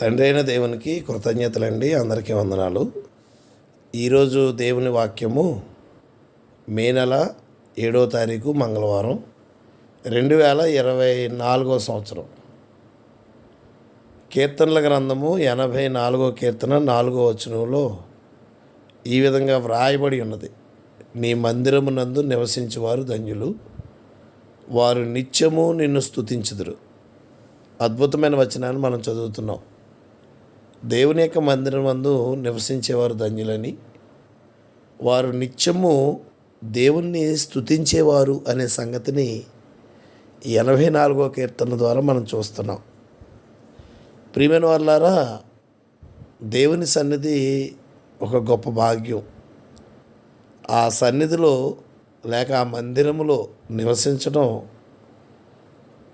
తండ్రి అయిన దేవునికి కృతజ్ఞతలండి అందరికీ వందనాలు. ఈరోజు దేవుని వాక్యము మే నెల ఏడో తారీఖు మంగళవారం రెండు వేల ఇరవై నాలుగో సంవత్సరం. కీర్తనల గ్రంథము ఎనభై నాలుగో కీర్తన నాలుగో వచనంలో ఈ విధంగా వ్రాయబడి ఉన్నది. నీ మందిరమునందు నివసించేవారు ధన్యులు వారు నిత్యము నిన్ను స్తుతించుదురు. అద్భుతమైన వచనాన్ని మనం చదువుతున్నాం. దేవుని యొక్క మందిరం మందు నివసించేవారు ధన్యులని వారు నిత్యము దేవుణ్ణి స్తుతించేవారు అనే సంగతిని ఎనభై నాలుగో కీర్తన ద్వారా మనం చూస్తున్నాం. ప్రియమైన వాళ్ళారా దేవుని సన్నిధి ఒక గొప్ప భాగ్యం. ఆ సన్నిధిలో లేక ఆ మందిరములో నివసించడం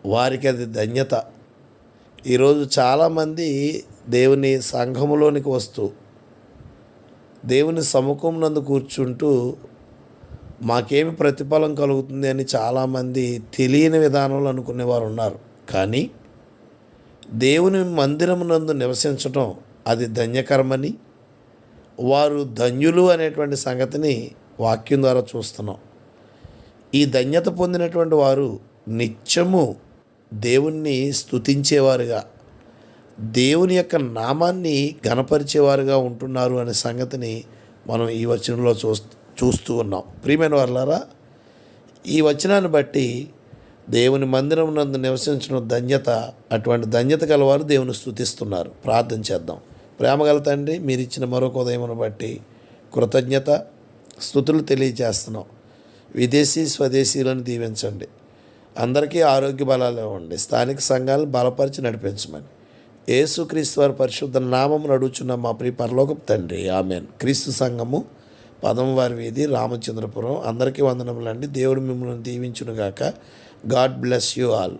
వారికి అది ధన్యత. ఈరోజు చాలామంది దేవుని సంఘములోనికి వస్తూ దేవుని సముఖం నందు కూర్చుంటూ మాకేమి ప్రతిఫలం కలుగుతుంది అని చాలామంది తెలియని విధానంలో అనుకునేవారు ఉన్నారు. కానీ దేవుని మందిరమునందు నివసించటం అది ధన్యకరమని వారు ధన్యులు అనేటువంటి సంగతిని వాక్యం ద్వారా చూస్తున్నాం. ఈ ధన్యత పొందినటువంటి వారు నిత్యము దేవుణ్ణి స్తుతించేవారుగా దేవుని యొక్క నామాన్ని గణపరిచేవారుగా ఉంటున్నారు అనే సంగతిని మనం ఈ వచనంలో చూ చూస్తూ ఉన్నాం. ప్రియమైన వాళ్ళారా ఈ వచనాన్ని బట్టి దేవుని మందిరం నందు నివసించిన ధన్యత అటువంటి ధన్యత గలవారు దేవుని స్థుతిస్తున్నారు ప్రార్థన చేద్దాం. ప్రేమగల తండ్రి మీరు ఇచ్చిన మరొక ఉదయమును బట్టి కృతజ్ఞత స్థుతులు తెలియజేస్తున్నాం. విదేశీ స్వదేశీలను దీవించండి. అందరికీ ఆరోగ్య బలాలు ఇవ్వండి. స్థానిక సంఘాలను బలపరిచి నడిపించమని. యేసుక్రీస్తు వారి పరిశుద్ధ నామం నడుచున్న మా ప్రియ పరలోకపు తండ్రి. ఆమెన్. క్రీస్తు సంఘము పదం వారి వీధి రామచంద్రపురం. అందరికీ వందనములండి. దేవుడు మిమ్మల్ని దీవించునుగాక. God bless you all.